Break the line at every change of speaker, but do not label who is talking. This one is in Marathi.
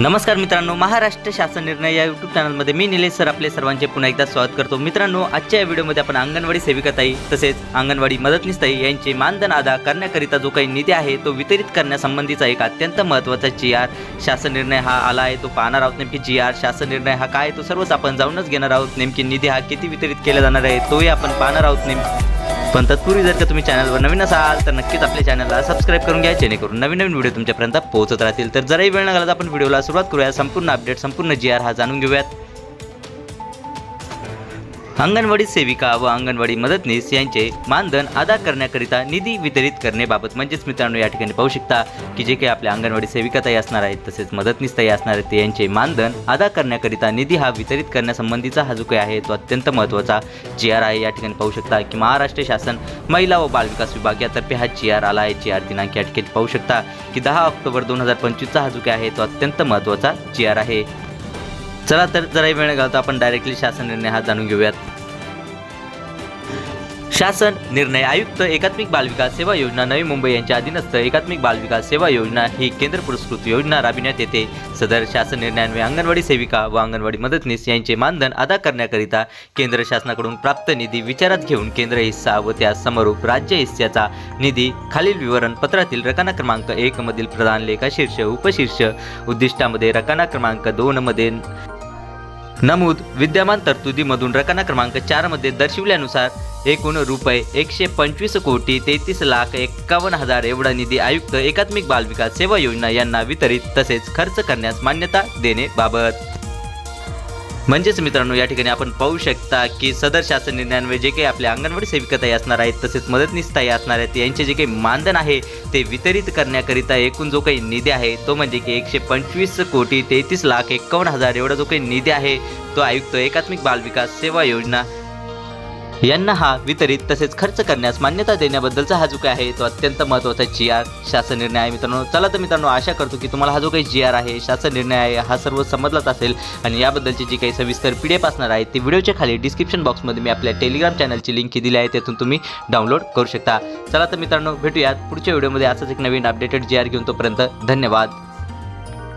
नमस्कार मित्रांनो महाराष्ट्र शासन निर्णय या यूट्यूब चॅनलमध्ये मी निलेश सर आपले सर्वांचे पुन्हा एकदा स्वागत करतो. मित्रांनो आजच्या या व्हिडिओमध्ये आपण अंगणवाडी सेविकाताई तसेच अंगणवाडी मदतनीसताई यांचे मानधन अदा करण्याकरिता जो काही निधी आहे तो वितरित करण्यासंबंधीचा एक अत्यंत महत्त्वाचा जी आर शासन निर्णय हा आला आहे. तो पाहणार आहोत नेमकी जी आर शासन निर्णय हा काय आहे तो सर्वच आपण जाऊनच घेणार आहोत. नेमकी निधी हा किती वितरित केला जाणार आहे तोही आपण पाहणार आहोत नेमकी. पण तत्पूर्वी जर का तुम्ही चॅनलवर नवीन असाल तर नक्कीच आपल्या चॅनलला सबस्क्राईब करून घ्या जेणेकरून नवीन नवीन व्हिडिओ तुमच्यापर्यंत पोहोचत राहतील. तर जराही वेळ न घालत आपण व्हिडिओला सुरुवात करूया. संपूर्ण अपडेट संपूर्ण जी आर हा जाणून घेऊयात. अंगणवाडी सेविका व अंगणवाडी मदतनीस यांचे मानधन अदा करण्याकरिता निधी वितरित करण्याबाबत म्हणजेच मित्रांनो या ठिकाणी पाहू शकता की जे काही आपल्या अंगणवाडी सेविकाताई असणार आहेत तसेच मदतनीसताई असणार आहेत ते यांचे मानधन अदा करण्याकरिता निधी हा वितरित करण्यासंबंधीचा हा जो काही आहे तो अत्यंत महत्त्वाचा जी आर आहे. या ठिकाणी पाहू शकता की महाराष्ट्र शासन महिला व बालविकास विभाग यातर्फे हा जी आर आला आहे. जी आर दिनांक या ठिकाणी पाहू शकता की दहा ऑक्टोबर दोन हजार पंचवीसचा हा जो काही आहे तो अत्यंत महत्त्वाचा जी आर आहे. चला तर जरा वेळ घालतो आपण डायरेक्टली शासन निर्णय हा जाणून घेऊयात. शासन निर्णय आयुक्त एकात्मिक बालविकास सेवा योजना नवी मुंबई यांच्या अधीनस्थ एकात्मिक बालविकास सेवा योजना ही केंद्र पुरस्कृत योजना राबविण्यात येते. सदर शासन निर्णयान्वये अंगणवाडी सेविका व अंगणवाडी मदतनीस यांचे मानधन अदा करण्याकरिता केंद्र शासनाकडून प्राप्त निधी विचारात घेऊन केंद्र हिस्सा व त्या समरूप राज्य हिस्स्याचा निधी खालील विवरण पत्रातील रकाना क्रमांक एक मधील प्रधान लेखा शीर्ष उपशीर्ष उद्दिष्टामध्ये रकाना क्रमांक दोन मध्ये नमूद विद्यमान तरतुदीमधून रकाना क्रमांक चारमध्ये दर्शविल्यानुसार एकूण रुपये एकशे पंचवीस कोटी तेहतीस लाख एक्कावन्न हजार एवढा निधी आयुक्त एकात्मिक बालविकास सेवा योजना यांना वितरित तसेच खर्च करण्यास मान्यता देणे बाबत. म्हणजेच मित्रांनो या ठिकाणी आपण पाहू शकता की सदर शासन निर्णयान्वये जे काही आपल्या अंगणवाडी सेविकाताई असणार आहेत तसेच मदतनीसताई असणार आहेत यांचे जे काही मानधन आहे ते वितरित करण्याकरिता एकूण जो काही निधी आहे तो म्हणजे की एकशे पंचवीस कोटी तेहतीस लाख एकावन्न हजार एवढा जो काही निधी आहे तो आयुक्त एकात्मिक बालविकास सेवा योजना यांना हा वितरित तसेच खर्च करण्यास मान्यता देण्याबद्दलचा हा जो काही आहे तो अत्यंत महत्त्वाचा जी आर शासन निर्णय आहे मित्रांनो. चला तर मित्रांनो आशा करतो की तुम्हाला हा जो काही जी आर आहे शासन निर्णय आहे हा सर्व समजलाच असेल आणि याबद्दलची जी काही सविस्तर पी डी एफ असणार आहे ती व्हिडिओच्या खाली डिस्क्रिप्शन बॉक्समध्ये मी आपल्या टेलिग्राम चॅनलची लिंक दिली आहे त्यातून तुम्ही डाउनलोड करू शकता. चला तर मित्रांनो भेटूयात पुढच्या व्हिडिओमध्ये असंच एक नवीन अपडेटेड जी आर घेऊन तोपर्यंत धन्यवाद.